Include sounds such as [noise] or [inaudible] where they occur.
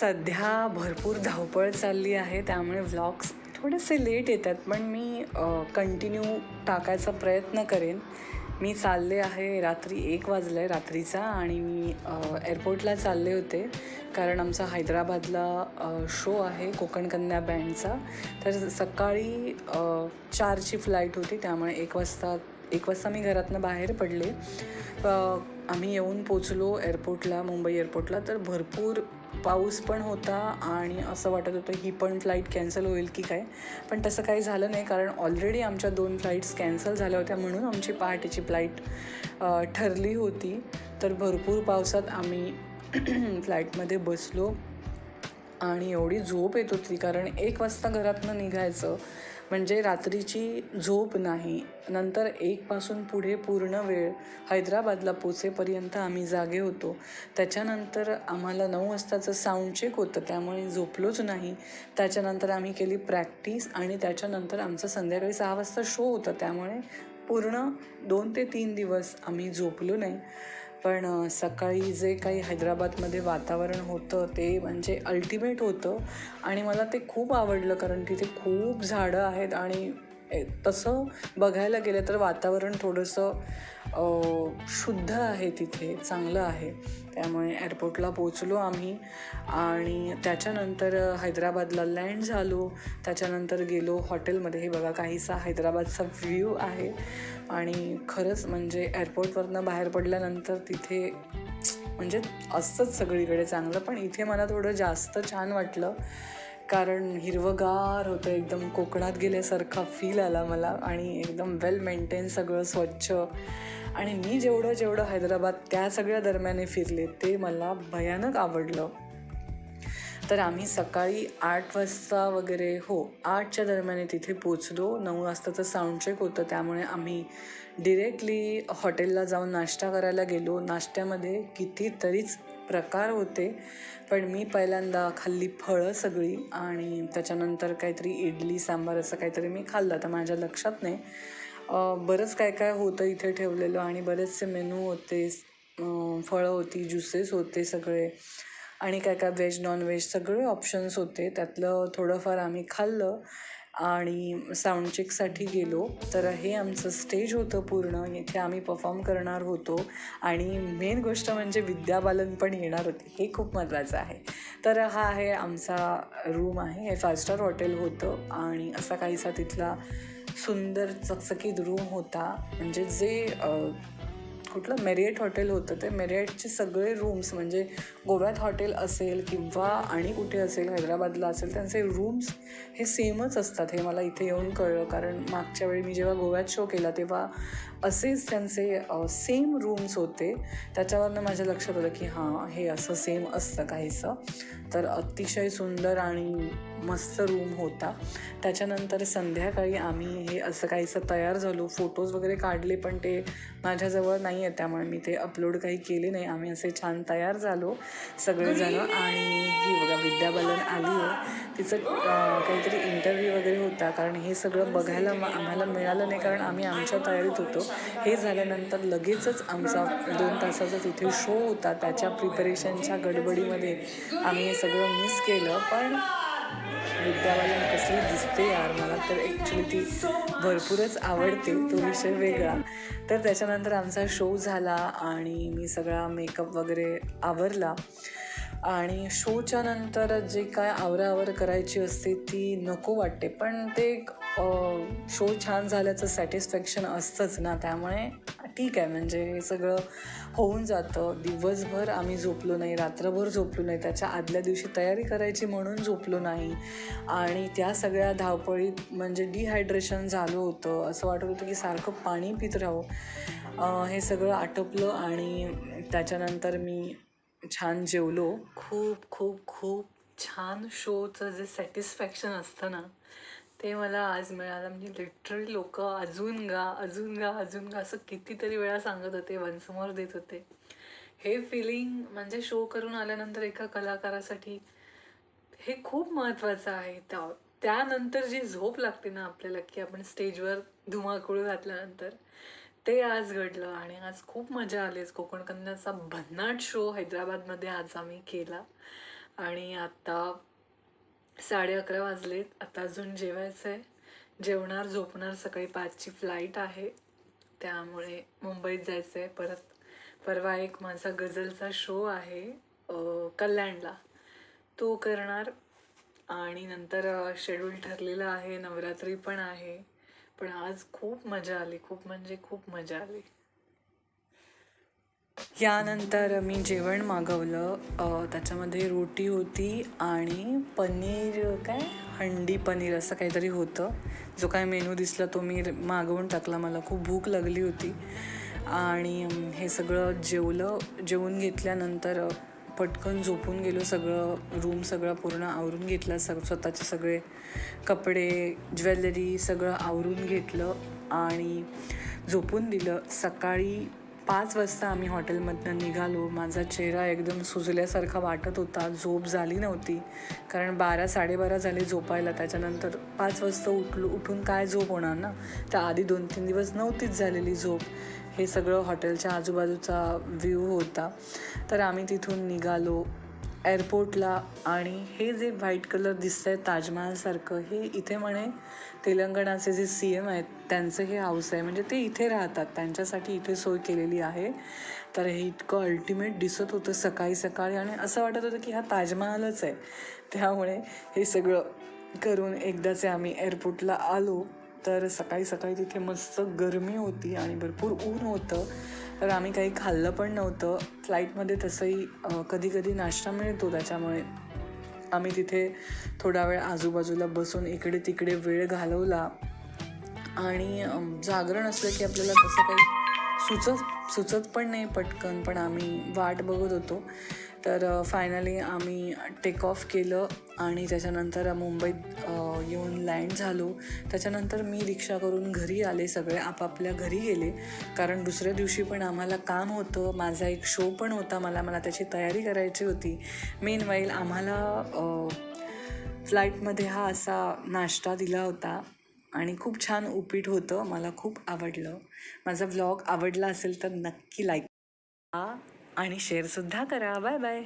सध्या भरपूर धावपळ चालली आहे त्यामुळे व्लॉग्स थोडेसे लेट येतात पण मी कंटिन्यू टाकायचा प्रयत्न करेन. मी चालले आहे रात्री एक वाजलं आहे रात्रीचा आणि मी एअरपोर्टला चालले होते कारण आमचा हैदराबादला शो आहे कोकण कन्या बँडचा तर सकाळी चारची फ्लाईट होती त्यामुळे एक वाजता एक वाजता मी घरातनं बाहेर पडले. आम्ही येऊन पोचलो एअरपोर्टला मुंबई एअरपोर्टला तर भरपूर पाऊस पण होता आणि असं वाटत होतं ही पण फ्लाईट कॅन्सल होईल की काय. पण तसं काही झालं नाही कारण ऑलरेडी आमच्या दोन फ्लाईट्स कॅन्सल झाल्या होत्या म्हणून आमची पहाटेची फ्लाईट ठरली होती. तर भरपूर पावसात आम्ही [clears throat] फ्लाईटमध्ये बसलो आणि एवढी झोप येत होती कारण एक वाजता घरातनं निघायचं. म्हणजे रात्रीची झोप नाही. नंतर एकपासून पुढे पूर्ण वेळ हैदराबादला पोचेपर्यंत आम्ही जागे होतो. त्याच्यानंतर आम्हाला नऊ वाजताचं साऊंड चेक होतं. त्यामुळे झोपलोच नाही. त्याच्यानंतर आम्ही केली प्रॅक्टिस आणि त्याच्यानंतर आमचं संध्याकाळी सहा वाजता शो होतं. त्यामुळे पूर्ण दोन ते तीन दिवस आम्ही झोपलो नाही. पण सकाळी जे काही हैदराबादमध्ये वातावरण होतं ते म्हणजे अल्टिमेट होतं. आणि मला ते खूप आवडलं कारण तिथे खूप झाडं आहेत आणि तसं बघायला गेलं तर वातावरण थोडंसं शुद्ध आहे तिथे चांगलं आहे. त्यामुळे एअरपोर्टला पोचलो आम्ही आणि त्याच्यानंतर हैदराबादला लँड झालो. त्याच्यानंतर गेलो हॉटेलमध्ये हे बघा काहीसा हैदराबादचा व्ह्यू आहे. आणि खरंच म्हणजे एअरपोर्टवरनं बाहेर पडल्यानंतर तिथे म्हणजे असतंच सगळीकडे चांगलं. पण इथे मला थोडं जास्त छान वाटलं. कारण हिरवगार होतं एकदम कोकणात गेल्यासारखा फील आला मला आणि एकदम वेल मेंटेन सगळं स्वच्छ. आणि मी जेवढं जेवढं हैदराबाद त्या सगळ्या दरम्याने फिरले ते मला भयानक आवडलं. तर आम्ही सकाळी आठ वाजता वगैरे हो आठच्या दरम्यान तिथे पोचलो नऊ वाजताचं साऊंड चेक होतं त्यामुळे आम्ही डिरेक्टली हॉटेलला जाऊन नाश्ता करायला गेलो. नाश्त्यामध्ये कितीतरीच प्रकार होते. पण मी पहिल्यांदा खाल्ली फळं सगळी आणि त्याच्यानंतर काहीतरी इडली सांबार असं काहीतरी मी खाल्लं. तर माझ्या लक्षात नाही. बरंच काय काय होतं इथे ठेवलेलं आणि बरेचसे मेनू होते फळं होती ज्युसेस होते सगळे. आणि काय काय व्हेज नॉन व्हेज सगळे ऑप्शन्स होते. त्यातलं थोडंफार आम्ही खाल्लं. आणि साऊंड चेकसाठी गेलो. तर हे आमचं स्टेज होतं पूर्ण. इथे आम्ही परफॉर्म करणार होतो. आणि मेन गोष्ट म्हणजे विद्या बालन पण येणार होती. हे खूप महत्त्वाचं आहे. तर हा आहे आमचा रूम आहे. हे फाय स्टार हॉटेल होतं. आणि असा काहीसा तिथला सुंदर चकचकीत रूम होता. म्हणजे जे कुठलं मेरिएट हॉटेल होतं ते मेरिएटचे सगळे रूम्स म्हणजे गोव्यात हॉटेल असेल किंवा आणि कुठे असेल हैदराबादला असेल त्यांचे रूम्स हे सेमच असतात हे मला इथे येऊन कळलं. कारण मागच्या वेळी मी जेव्हा गोव्यात शो केला तेव्हा असेच त्यांचे सेम रूम्स होते. त्याच्यावरनं माझ्या लक्षात आलं की हां हे असं सेम असतं काहीसं. तर अतिशय सुंदर आणि मस्त रूम होता. त्याच्यानंतर संध्याकाळी आम्ही हे असं काहीसं तयार झालो. फोटोज वगैरे काढले पण ते माझ्याजवळ नाही नाही आहे त्यामुळे मी ते अपलोड काही केले नाही. आम्ही असे छान तयार झालो सगळेजणं आणि ही बघा विद्या बालन आली आहे. तिचं काहीतरी इंटरव्ह्यू वगैरे होता. कारण हे सगळं बघायला आम्हाला मिळालं नाही. कारण आम्ही आमच्या तयारीत होतो. हे झाल्यानंतर लगेचच आमचा दोन तासाचा तिथे शो होता. त्याच्या प्रिपरेशनच्या गडबडीमध्ये आम्ही हे सगळं मिस केलं. पण विद्याबालन कसली दिसते यार. मला तर ॲक्च्युली ती भरपूरच आवडते. तो विषय वेगळा. तर त्याच्यानंतर आमचा शो झाला आणि मी सगळा मेकअप वगैरे आवरला. आणि शोच्या नंतर जे काय आवराआवर करायची असते ती नको वाटते. पण ते एक शो छान झाल्याचं सॅटिस्फॅक्शन असतंच ना. त्यामुळे ठीक आहे. म्हणजे हे सगळं होऊन जातं. दिवसभर आम्ही झोपलो नाही. रात्रभर झोपलो नाही. त्याच्या आदल्या दिवशी तयारी करायची म्हणून झोपलो नाही. आणि त्या सगळ्या धावपळीत म्हणजे डिहायड्रेशन झालं होतं. असं वाटत होतं की सारखं पाणी पित राहू हे सगळं आटोपलं आणि त्याच्यानंतर मी छान जेवलो. खूप खूप खूप छान शोचं जे सॅटिस्फॅक्शन असतं ना ते मला आज मिळालं. म्हणजे लिटरली लोक अजून गा अजून गा अजून गा असं कितीतरी वेळा सांगत होते वनसमोर देत होते. हे फिलिंग म्हणजे शो करून आल्यानंतर एका कलाकारासाठी हे खूप महत्त्वाचं आहे. त्या त्यानंतर जी झोप लागते ना आपल्याला की आपण स्टेजवर धुमाकूळ घातल्यानंतर ते आज घडलं आणि आज खूप मजा आलीच कोकण कन्याचा भन्नाट शो हैदराबादमध्ये आज आम्ही केला. आणि आत्ता साडे अकरा वाजलेत. आता अजून जेवायचं आहे जेवणार झोपणार सकाळी पाचची फ्लाईट आहे. त्यामुळे मुंबईत जायचं आहे परत. परवा एक माझा गझलचा शो आहे कल्याणला. तो करणार. आणि नंतर शेड्यूल ठरलेलं आहे. नवरात्री पण आहे. पण आज खूप मजा आली. खूप म्हणजे खूप मजा आली. यानंतर मी जेवण मागवलं. त्याच्यामध्ये रोटी होती आणि पनीर काय? हंडी पनीर असं काहीतरी होतं. जो काय मेनू दिसला तो मी मागवून टाकला. मला खूप भूक लागली होती. आणि हे सगळं जेवलं. जेवून घेतल्यानंतर पटकन झोपून गेलो. सगळं रूम सगळं पूर्ण आवरून घेतलं. सग स्वतःचे सगळे कपडे ज्वेलरी सगळं आवरून घेतलं आणि झोपून दिलं. सकाळी पाच वाजता आम्ही हॉटेलमधनं निघालो. माझा चेहरा एकदम सुजल्यासारखा वाटत होता. झोप झाली नव्हती. कारण बारा साडेबारा झाले झोपायला. त्याच्यानंतर पाच वाजता उठलो. उठून काय झोप होणार ना? त्या आधी दोन तीन दिवस नव्हतीच झालेली झोप. हे सगळं हॉटेलच्या आजूबाजूचा व्ह्यू होता. तर आम्ही तिथून निघालो. एअरपोर्टला आणि हे जे व्हाईट कलर दिसतंय ताजमहालसारखं हे इथे म्हणे तेलंगणाचे जे सी एम आहेत त्यांचं हे हाऊस आहे. म्हणजे ते इथे राहतात त्यांच्यासाठी इथे सोय केलेली आहे. तर हे इतकं अल्टिमेट दिसत होतं सकाळी सकाळी आणि असं वाटत होतं की हा ताजमहालच आहे. त्यामुळे हे सगळं करून एकदाचे आम्ही एअरपोर्टला आलो. तर सकाळी सकाळी तिथे मस्त गरमी होती आणि भरपूर ऊन होतं. तर आम्ही काही खाल्लं पण नव्हतं. फ्लाईटमध्ये तसंही कधी कधी नाश्ता मिळतो त्याच्यामुळे. आम्ही तिथे थोडा वेळ आजूबाजूला बसून इकडे तिकडे वेळ घालवला. आणि जागरण असलं की आपल्याला तसं काही सुचत सुचत पण नाही पटकन पण आम्ही वाट बघत होतो. तर फायनली आम्ही टेक ऑफ केलं आणि त्याच्यानंतर मुंबईत येऊन लँड झालो. त्याच्यानंतर मी रिक्षा करून घरी आले सगळे आपापल्या घरी गेले. कारण दुसऱ्या दिवशी पण आम्हाला काम होतं. माझा एक शो पण होता. मला मला त्याची तयारी करायची होती. मेन वाईल आम्हाला फ्लाईटमध्ये हा असा नाश्ता दिला होता. आणि खूप छान उपीट होतं. मला खूप आवडलं. माझा व्लॉग आवडला असेल तर नक्की लाईक हा आणि शेअरसुद्धा करा. Bye bye.